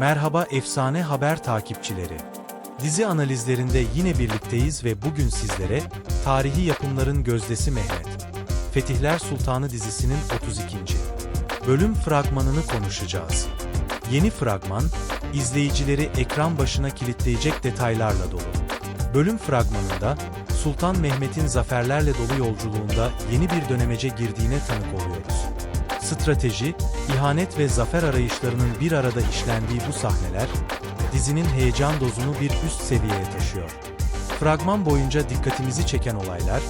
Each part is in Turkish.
Merhaba efsane haber takipçileri. Dizi analizlerinde yine birlikteyiz ve bugün sizlere tarihi yapımların gözdesi Mehmet. Fetihler Sultanı dizisinin 32. bölüm fragmanını konuşacağız. Yeni fragman, izleyicileri ekran başına kilitleyecek detaylarla dolu. Bölüm fragmanında Sultan Mehmet'in zaferlerle dolu yolculuğunda yeni bir dönemece girdiğine tanık oluyoruz. Strateji, ihanet ve zafer arayışlarının bir arada işlendiği bu sahneler, dizinin heyecan dozunu bir üst seviyeye taşıyor. Fragman boyunca dikkatimizi çeken olaylar,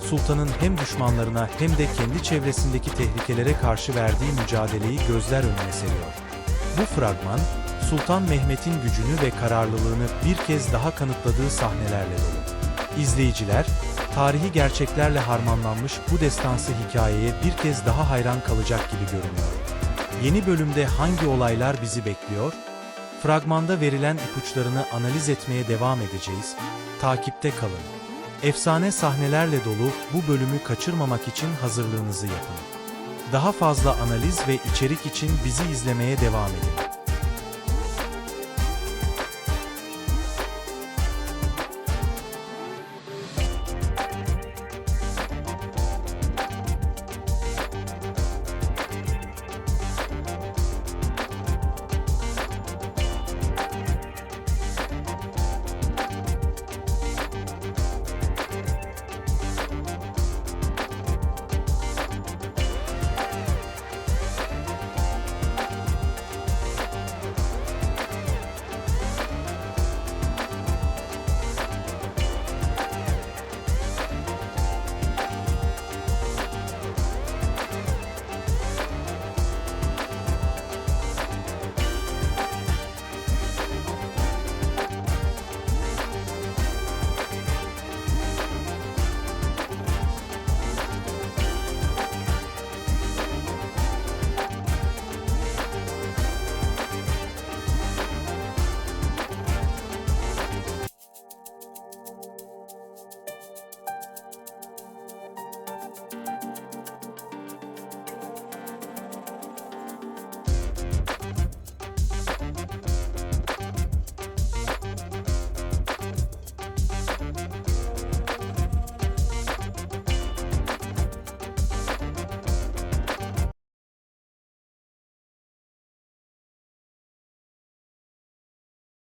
Sultan'ın hem düşmanlarına hem de kendi çevresindeki tehlikelere karşı verdiği mücadeleyi gözler önüne seriyor. Bu fragman, Sultan Mehmet'in gücünü ve kararlılığını bir kez daha kanıtladığı sahnelerle dolu. İzleyiciler, tarihi gerçeklerle harmanlanmış bu destansı hikayeye bir kez daha hayran kalacak gibi görünüyor. Yeni bölümde hangi olaylar bizi bekliyor? Fragmanda verilen ipuçlarını analiz etmeye devam edeceğiz. Takipte kalın. Efsane sahnelerle dolu bu bölümü kaçırmamak için hazırlığınızı yapın. Daha fazla analiz ve içerik için bizi izlemeye devam edin.